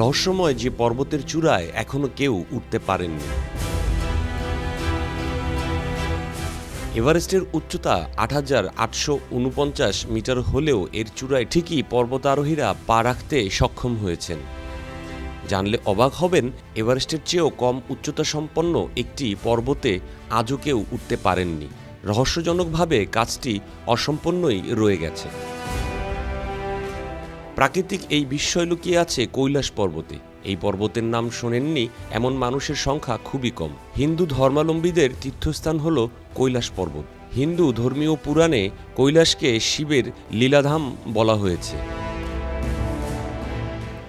রহস্যময় যে পর্বতের চূড়ায় এখনও কেউ উঠতে পারেননি। এভারেস্টের উচ্চতা আট হাজার আটশো উনপঞ্চাশ মিটার হলেও এর চূড়ায় ঠিকই পর্বতারোহীরা পা রাখতে সক্ষম হয়েছেন। জানলে অবাক হবেন, এভারেস্টের চেয়েও কম উচ্চতা সম্পন্ন একটি পর্বতে আজও কেউ উঠতে পারেননি। রহস্যজনকভাবে কাজটি অসম্পন্নই রয়ে গেছে। প্রাকৃতিক এই বিস্ময় লুকিয়ে আছে কৈলাস পর্বতে। এই পর্বতের নাম শোনেননি, এমন মানুষের সংখ্যা খুবই কম। হিন্দু ধর্মাবলম্বীদের তীর্থস্থান হল কৈলাস পর্বত। হিন্দু ধর্মীয় পুরাণে কৈলাসকে শিবের লীলাধাম বলা হয়েছে।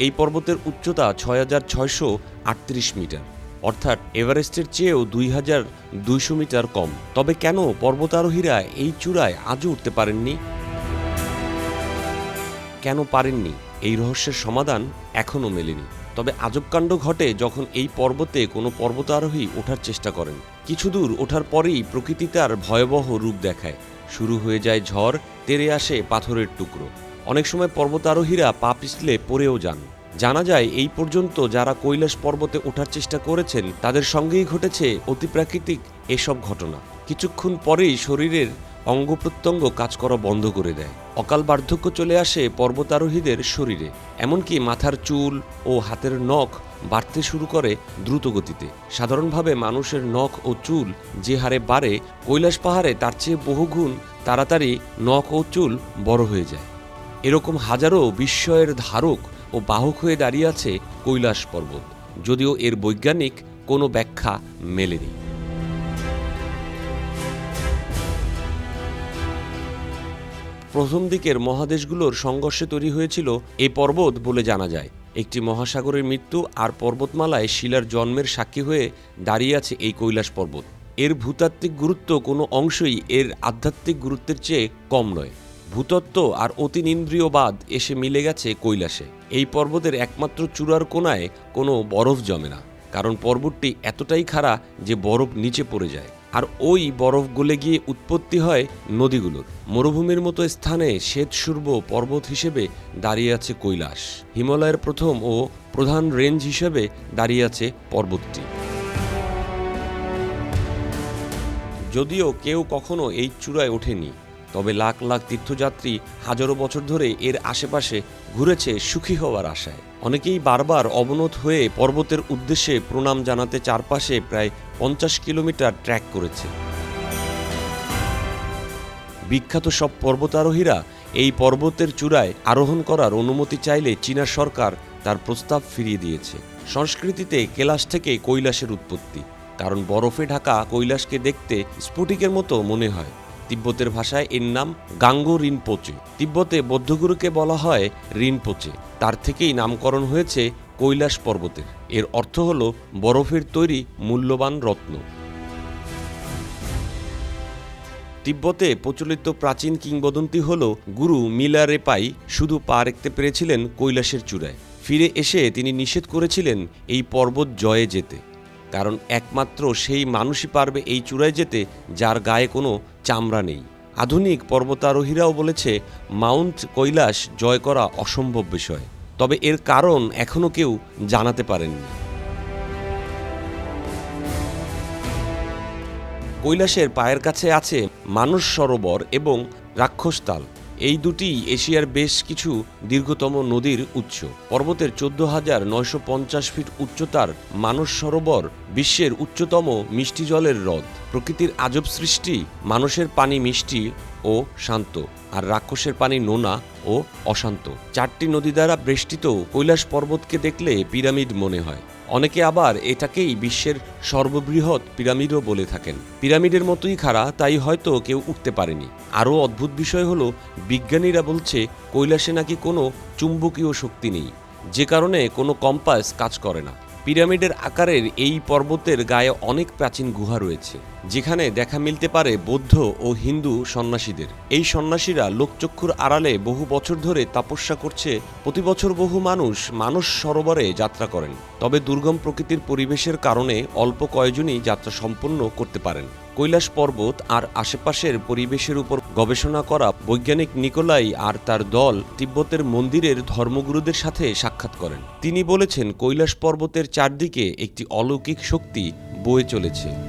এই পর্বতের উচ্চতা ছয় হাজার ছয়শো আটত্রিশ মিটার, অর্থাৎ এভারেস্টের চেয়েও দুই হাজার দুইশো মিটার কম। তবে কেন পর্বতারোহীরা এই চূড়ায় আজও উঠতে পারেননি? কেন পারেননি? এই রহস্যের সমাধান এখনও মেলেনি। তবে আজবকাণ্ড ঘটে যখন এই পর্বতে কোনো পর্বতারোহী ওঠার চেষ্টা করেন। কিছু দূর ওঠার পরেই প্রকৃতি তার ভয়াবহ রূপ দেখায়। শুরু হয়ে যায় ঝড়, তেরে আসে পাথরের টুকরো। অনেক সময় পর্বতারোহীরা পা পিছলে পড়েও যান। জানা যায় এই পর্যন্ত যারা কৈলাস পর্বতে ওঠার চেষ্টা করেছেন, তাদের সঙ্গেই ঘটেছে অতিপ্রাকৃতিক এসব ঘটনা। কিছুক্ষণ পরেই শরীরের অঙ্গ প্রত্যঙ্গ কাজ করা বন্ধ করে দেয়। অকাল বার্ধক্য চলে আসে পর্বতারোহীদের শরীরে। এমনকি মাথার চুল ও হাতের নখ বাড়তে শুরু করে দ্রুত গতিতে সাধারণভাবে মানুষের নখ ও চুল যে হারে বাড়ে, কৈলাস পাহাড়ে তার চেয়ে বহুগুণ তাড়াতাড়ি নখ ও চুল বড় হয়ে যায়। এরকম হাজারো বিস্ময়ের ধারক ও বাহক হয়ে দাঁড়িয়ে আছে কৈলাস পর্বত। যদিও এর বৈজ্ঞানিক কোনো ব্যাখ্যা মেলেনি। প্রথম দিকের মহাদেশগুলোর সংঘর্ষে তৈরি হয়েছিল এই পর্বত বলে জানা যায়। একটি মহাসাগরের মৃত্যু আর পর্বতমালায় শিলার জন্মের সাক্ষী হয়ে দাঁড়িয়ে আছে এই কৈলাস পর্বত। এর ভূতাত্ত্বিক গুরুত্ব কোনো অংশই এর আধ্যাত্মিক গুরুত্বের চেয়ে কম নয়। ভূতত্ত্ব আর অতিনিন্দ্রিয়বাদ এসে মিলে গেছে কৈলাসে। এই পর্বতের একমাত্র চূড়ার কোনায় কোনো বরফ জমে না, কারণ পর্বতটি এতটাই খাড়া যে বরফ নিচে পড়ে যায়। আর ওই বরফ গলে গিয়ে উৎপত্তি হয় নদীগুলোর। মরুভূমির মতো স্থানে শ্বেতসূর্ব পর্বত হিসেবে দাঁড়িয়ে আছে কৈলাস। হিমালয়ের প্রথম ও প্রধান রেঞ্জ হিসেবে দাঁড়িয়ে আছে পর্বতটি। যদিও কেউ কখনো এই চূড়ায় ওঠেনি, তবে লাখ লাখ তীর্থযাত্রী হাজারো বছর ধরে এর আশেপাশে ঘুরেছে সুখী হওয়ার আশায়। অনেকেই বারবার অবনত হয়ে পর্বতের উদ্দেশ্যে প্রণাম জানাতে চারপাশে প্রায় পঞ্চাশ কিলোমিটার ট্র্যাক করেছে। বিখ্যাত সব পর্বতারোহীরা এই পর্বতের চূড়ায় আরোহণ করার অনুমতি চাইলে চীনা সরকার তার প্রস্তাব ফিরিয়ে দিয়েছে। সংস্কৃতিতে কেলাস থেকে কৈলাসের উৎপত্তি, কারণ বরফে ঢাকা কৈলাসকে দেখতে স্ফটিকের মতো মনে হয়। তিব্বতের ভাষায় এর নাম গাঙ্গো রিনপোচে। তিব্বতে বৌদ্ধগুরুকে বলা হয় রিনপোচে। তার থেকেই নামকরণ হয়েছে কৈলাস পর্বতের। এর অর্থ হল বরফের তৈরি মূল্যবান রত্ন। তিব্বতে প্রচলিত প্রাচীন কিংবদন্তি হল গুরু মিলারেপাই। শুধু পা রাখতে পেরেছিলেন কৈলাসের চূড়ায়। ফিরে এসে তিনি নিষেধ করেছিলেন এই পর্বত জয়ে যেতে। কারণ একমাত্র সেই মানুষই পারবে এই চূড়ায় যেতে যার গায়ে কোনো চামড়া নেই। আধুনিক পর্বতারোহীরাও বলেছে, মাউন্ট কৈলাস জয় করা অসম্ভব বিষয়। তবে এর কারণ এখনও কেউ জানাতে পারেননি। কৈলাসের পায়ের কাছে আছে মানস সরোবর এবং রাক্ষসতাল। এই দুটি এশিয়ার বেশ কিছু দীর্ঘতম নদীর উৎস। পর্বতের চোদ্দ হাজার নয়শো পঞ্চাশ ফিট উচ্চতার মানস সরোবর বিশ্বের উচ্চতম মিষ্টি জলের হ্রদ। প্রকৃতির আজব সৃষ্টি, মানুষের পানি মিষ্টি ও শান্ত। আর রাক্ষসের পানি নোনা ও অশান্ত। চারটি নদী দ্বারা বেষ্টিত কৈলাস পর্বতকে দেখলে পিরামিড মনে হয়। অনেকে আবার এটাকেই বিশ্বের সর্ববৃহৎ পিরামিডও বলে থাকেন। পিরামিডের মতোই খাড়া, তাই হয়তো কেউ উঠতে পারেনি। আরও অদ্ভুত বিষয় হলো, বিজ্ঞানীরা বলছে, কৈলাসে নাকি কোনো চুম্বকীয় শক্তি নেই। যে কারণে কোনো কম্পাস কাজ করে না। পিরামিডের আকারের এই পর্বতের গায়ে অনেক প্রাচীন গুহা রয়েছে, যেখানে দেখা মিলতে পারে বৌদ্ধ ও হিন্দু সন্ন্যাসীদের। এই সন্ন্যাসীরা লোকচক্ষুর আড়ালে বহু বছর ধরে তপস্যা করছে, প্রতি বছর বহু মানুষ মানস সরোবরে যাত্রা করেন। তবে দুর্গম প্রকৃতির পরিবেশের কারণে অল্প কয়জনই যাত্রা সম্পন্ন করতে পারেন। কৈলাস পর্বত আর আশেপাশের পরিবেশের উপর গবেষণা করা বৈজ্ঞানিক নিকোলাই আর তার দল তিব্বতের মন্দিরের ধর্মগুরুদের সাথে সাক্ষাৎ করেন। তিনি বলেছেন, কৈলাস পর্বতের চারদিকে একটি অলৌকিক শক্তি বয়ে চলেছে।